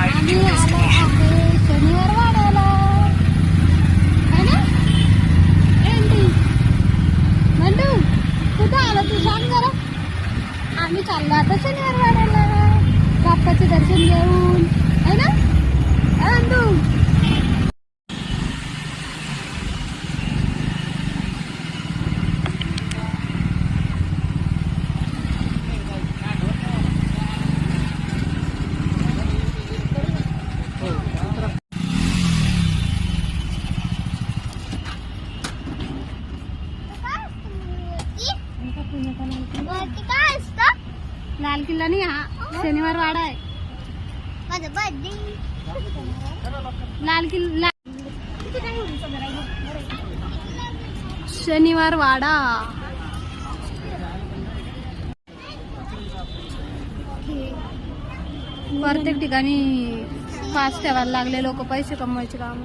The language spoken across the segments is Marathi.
आम्ही आलो आहे शनिवार वाड्याला है ना एंडी म्हणू कुठं आलं तू सांग जरा आम्ही चाललो आता शनिवार वाड्याला. बाप्पाचे दर्शन घेऊन है ना? है लाल किल्ला नाही हा. शनिवार वाडा आहे. माझं बर्थडे लाल किल्ला शनिवार वाडा. प्रत्येक ठिकाणी पाच ठेवायला लागले लोक पैसे कमवायचे काम.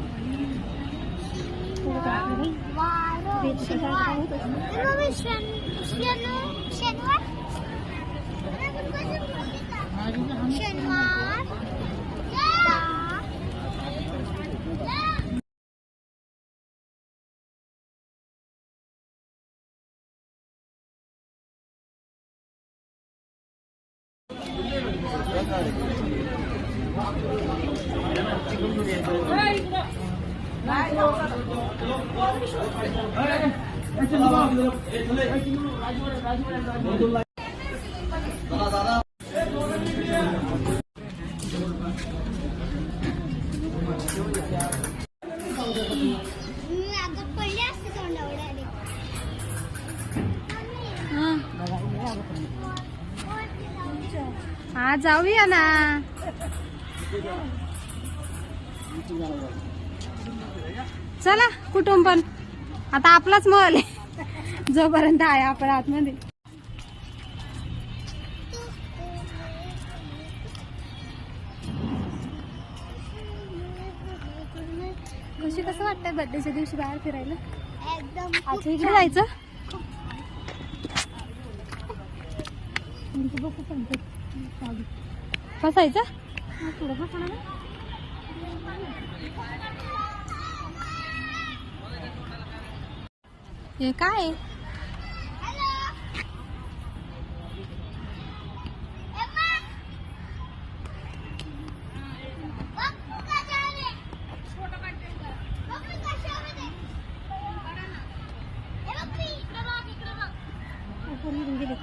রাজু রাজু हा जाऊया ना. चला कुटुंब पण. आता आपलाच महल आहे. जोपर्यंत आहे आपण आतमध्ये. कशी कसं वाटतंय बर्थडेच्या दिवशी बाहेर फिरायला? एकदम अच्छा इकडे जायचं? बसायचं हे काय आहे?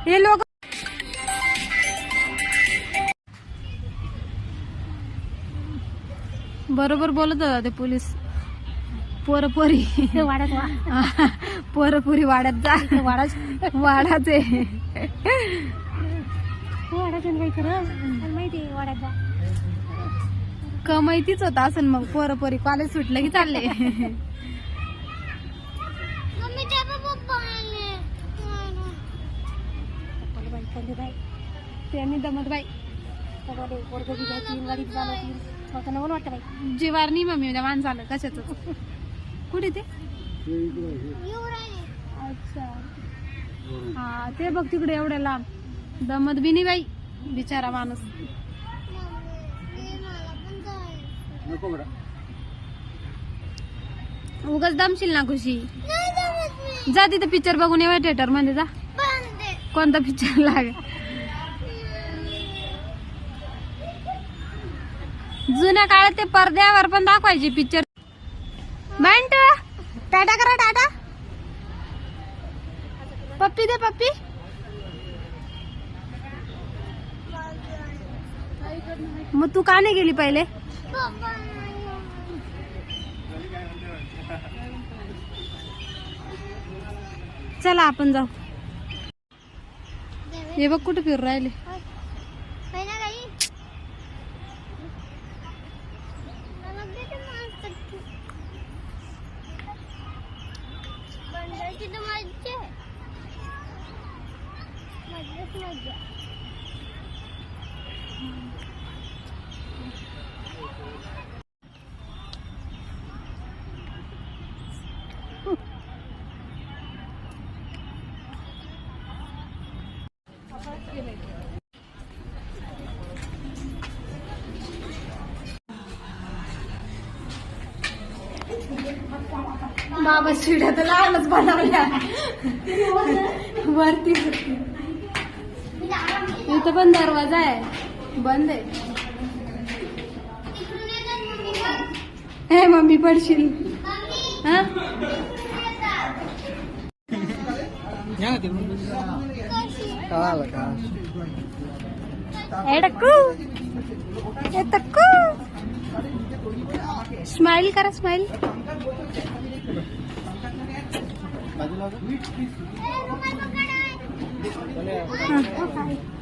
हे लोक बरोबर बोलत होता ते पोलीस. पोरपोरी. वाड्यात पोरपुरी वाड्यात जा. वाडाच. वाडाच आहे. वाडाच काही खरं? माहिती आहे वाड्यात जा. कमाईतीच होता असं मग पोरपोरी कॉलेज सुटलं की चालले. त्यांनी दमत बाई तीन गाडी चालवतील मला नवल वाटतं बाई जीवार नाही मम्मी उद्या माणसाला कशाच कुठे ते? अच्छा. हा ते बघ तिकडे एवढ्या लांब. दमत बी नाही बाई बिचारा माणूस. उगाच दमशील ना खुशी. जा तिथे पिक्चर बघून येऊ थिएटरमध्ये जा. कोणता पिक्चर लाग जुन्या काळात ते पडद्यावर पण दाखवायचे पिक्चर बँट. टाटा करा टाटा. पप्पी दे पप्पी. मग तू का नाही गेली पहिले? चला आपण जाऊ. हे बघ कुठे फिरू राहिले. बाबा शिड्या तर लहानच बनवल्या. वरती इथं पण दरवाजा आहे. बंद आहे. हे मम्मी पडशील. हा? टक्कू. ए टक्कू. स्माइल करा स्माइल शिंपी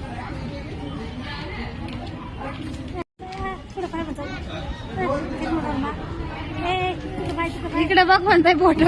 इकडे बघ म्हणताय फोटो